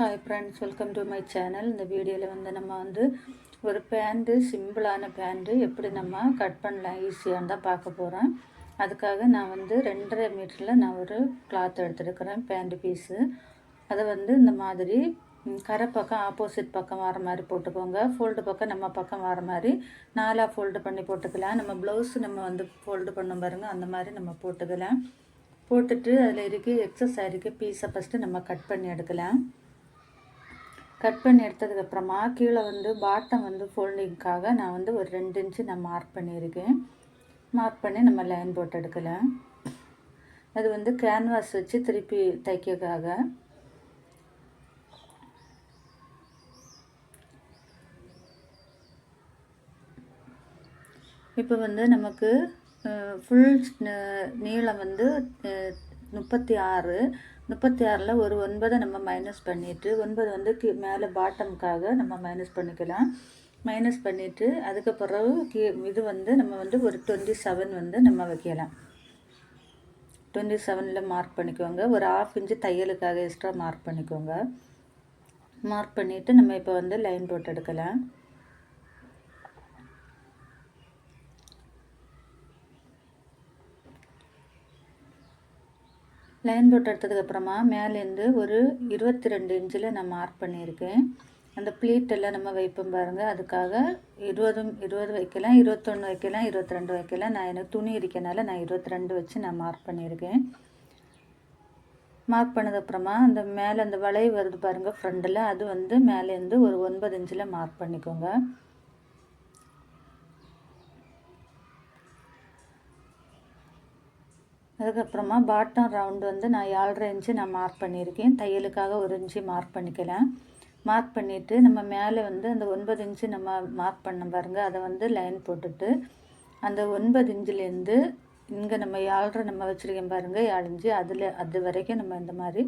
Hi friends welcome to my channel இந்த வீடியோவில் வந்து நம்ம வந்து ஒரு பேண்ட்டு சிம்பிளான பேண்ட்டு எப்படி நம்ம கட் பண்ணலாம் ஈஸியாக தான் பார்க்க போகிறேன் அதுக்காக நான் வந்து ரெண்டரை மீட்டரில் நான் ஒரு கிளாத் எடுத்துருக்கிறேன் பேண்ட் பீஸு அதை வந்து இந்த மாதிரி கரை பக்கம் ஆப்போசிட் பக்கம் வர மாதிரி போட்டுக்கோங்க. ஃபோல்டு பக்கம் நம்ம பக்கம் வர மாதிரி நாலாக ஃபோல்டு பண்ணி போட்டுக்கலாம். நம்ம ப்ளவுஸ் நம்ம வந்து ஃபோல்டு பண்ண பாருங்க அந்த மாதிரி நம்ம போட்டுக்கலாம். போட்டுட்டு அதில் இருக்க எக்ஸஸ் ஆகிருக்க பீஸை ஃபஸ்ட்டு நம்ம கட் பண்ணி எடுக்கலாம். கட் பண்ணி எடுத்ததுக்கப்புறமா கீழே வந்து பாட்டம் வந்து ஃபோல்டிங்க்காக நான் வந்து ஒரு ரெண்டு இன்ச்சு நான் மார்க் பண்ணியிருக்கேன். மார்க் பண்ணி நம்ம லைன் போட்டு எடுக்கலாம். அது வந்து கேன்வாஸ் வச்சு திருப்பி தைக்கிறதுக்காக. இப்போ வந்து நமக்கு ஃபுல் நீளம் வந்து முப்பத்தி ஆறு முப்பத்தி ஆறில் ஒரு ஒன்பதை நம்ம மைனஸ் பண்ணிவிட்டு ஒன்பது வந்து கீ மேலே பாட்டம்க்காக நம்ம மைனஸ் பண்ணிக்கலாம். மைனஸ் பண்ணிவிட்டு அதுக்கு பிறகு கீ இது வந்து நம்ம வந்து ஒரு டுவெண்ட்டி செவன் வந்து நம்ம வைக்கலாம். டுவெண்ட்டி செவனில் மார்க் பண்ணிக்கோங்க. ஒரு ஆஃப் இன்ச்சு தையலுக்காக எக்ஸ்ட்ரா மார்க் பண்ணிக்கோங்க. மார்க் பண்ணிவிட்டு நம்ம இப்போ வந்து லைன் போட்டு எடுக்கலாம். லைன் போட்டு எடுத்ததுக்கப்புறமா மேலேருந்து ஒரு இருபத்தி ரெண்டு இன்ச்சில் நான் மார்க் பண்ணியிருக்கேன். அந்த ப்ளீட் எல்லாம் நம்ம வைப்போம் பாருங்கள் அதுக்காக இருபதும் இருபது வைக்கலாம் இருபத்தொன்று வைக்கலாம் இருபத்தி ரெண்டு வைக்கலாம். நான் எனக்கு துணி இருக்கனால நான் இருபத்தி ரெண்டு வச்சு நான் மார்க் பண்ணியிருக்கேன். மார்க் பண்ணதுக்கப்புறமா அந்த மேலே அந்த வளைவு வருது பாருங்கள் ஃப்ரண்டில் அது வந்து மேலேருந்து ஒரு ஒன்பது இன்ச்சில் மார்க் பண்ணிக்கோங்க. அதுக்கப்புறமா பாட்டம் ரவுண்டு வந்து நான் ஏழரை இன்ச்சு நான் மார்க் பண்ணியிருக்கேன். தையலுக்காக ஒரு இன்ச்சு மார்க் பண்ணிக்கலாம் மார்க் பண்ணிவிட்டு நம்ம மேலே வந்து அந்த ஒன்பது இன்ச்சு நம்ம மார்க் பண்ண பாருங்கள் அதை வந்து லைன் போட்டுட்டு அந்த ஒன்பது இன்ச்சுலேருந்து இங்கே நம்ம ஏழரை நம்ம வச்சுருக்கேன் பாருங்கள் ஏழு இன்ச்சு அதில் அது வரைக்கும் நம்ம இந்த மாதிரி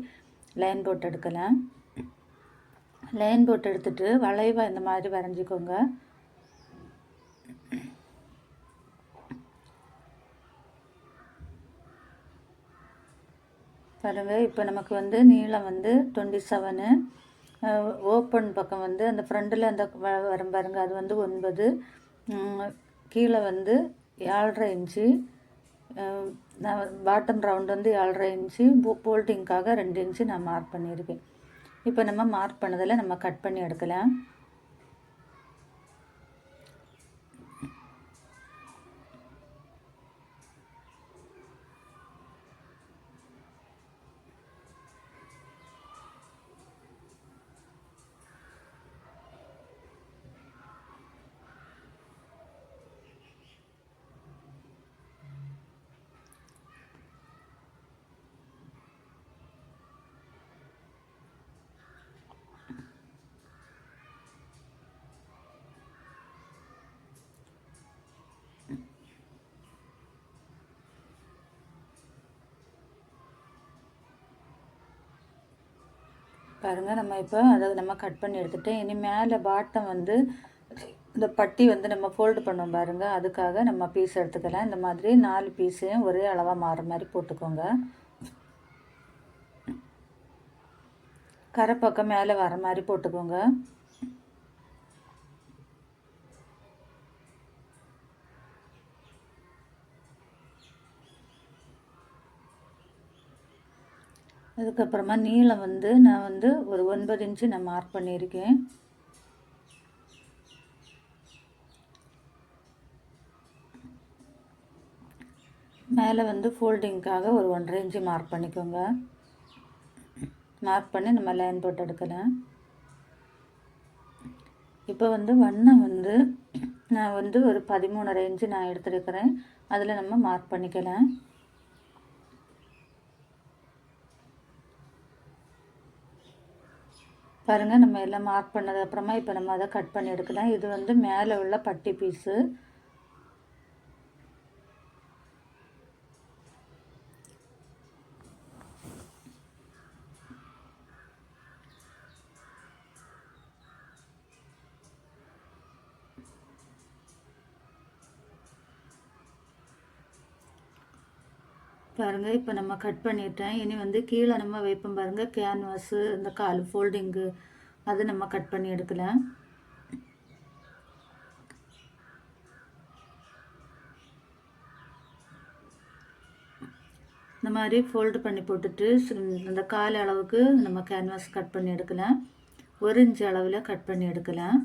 லைன் போட்டு எடுக்கலாம். லைன் போட்டு எடுத்துகிட்டு வளைவாக இந்த மாதிரி வரைஞ்சிக்கோங்க. பாருங்கள் இப்போ நமக்கு வந்து நீளம் வந்து டுவெண்ட்டி செவனு ஓப்பன் பக்கம் வந்து அந்த ஃப்ரண்டில் அந்த வ- வரும் பாருங்க அது வந்து ஒன்பது. கீழே வந்து ஏழரை இன்ச்சு. நான் பாட்டம் ரவுண்ட் வந்து ஏழரை இன்ச்சு. போல்ட்டிங்க்காக ரெண்டு இன்ச்சு நான் மார்க் பண்ணியிருக்கேன். இப்போ நம்ம மார்க் பண்ணதில் நம்ம கட் பண்ணி எடுக்கலாம். பாருங்கள் நம்ம இப்போ அதாவது நம்ம கட் பண்ணி எடுத்துகிட்டு இனி மேலே பாட்டம் வந்து இந்த பட்டி வந்து நம்ம ஃபோல்டு பண்ணோம் பாருங்கள் அதுக்காக நம்ம பீஸ் எடுத்துக்கலாம். இந்த மாதிரி நாலு பீஸையும் ஒரே அளவாக மாற மாதிரி போட்டுக்கோங்க. கரை பக்கம் மேலே வர மாதிரி போட்டுக்கோங்க. அதுக்கப்புறமா நீளம் வந்து நான் வந்து ஒரு ஒன்பது இன்ச்சு நான் மார்க் பண்ணியிருக்கேன். மேலே வந்து ஃபோல்டிங்க்காக ஒரு ஒன்றரை இன்ச்சு மார்க் பண்ணிக்கோங்க. மார்க் பண்ணி நம்ம லைன் போட்டு எடுக்கலாம். இப்போ வந்து வண்ணம் வந்து நான் வந்து ஒரு பதிமூணரை இன்ச்சு நான் எடுத்துருக்கிறேன். அதில் நம்ம மார்க் பண்ணிக்கலாம். பாருங்கள் நம்ம எல்லாம் மார்க் பண்ணது அப்புறமா இப்போ நம்ம அதை கட் பண்ணி எடுக்கலாம். இது வந்து மேலே உள்ள பட்டி பீஸு பாருங்கள் இப்போ நம்ம கட் பண்ணிட்டேன். இனி வந்து கீழே நம்ம வைப்போம் பாருங்கள் கேன்வாஸு இந்த கால் ஃபோல்டிங்கு அது நம்ம கட் பண்ணி எடுக்கலாம். இந்த மாதிரி ஃபோல்டு பண்ணி போட்டுட்டு அந்த கால் அளவுக்கு நம்ம கேன்வாஸ் கட் பண்ணி எடுக்கலாம். ஒரு இன்ச் அளவில் கட் பண்ணி எடுக்கலாம்.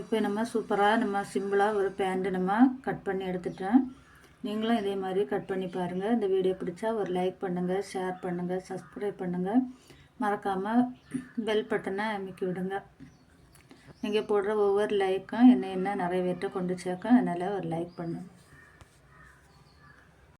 இப்போ நம்ம சூப்பராக நம்ம சிம்பிளாக ஒரு பேண்ட்டு நம்ம கட் பண்ணி எடுத்துட்டேன். நீங்களும் இதே மாதிரி கட் பண்ணி பாருங்கள் இந்த வீடியோ பிடிச்சா ஒரு லைக் பண்ணுங்கள் ஷேர் பண்ணுங்கள் சப்ஸ்கிரைப் பண்ணுங்கள் மறக்காமல் பெல் பட்டனை அமைக்கி விடுங்க. நீங்கள் போடுற ஒவ்வொரு லைக்கும் என்ன என்ன நிறைவேற்ற கொண்டு சேர்க்கும் அதனால் ஒரு லைக் பண்ணுங்கள்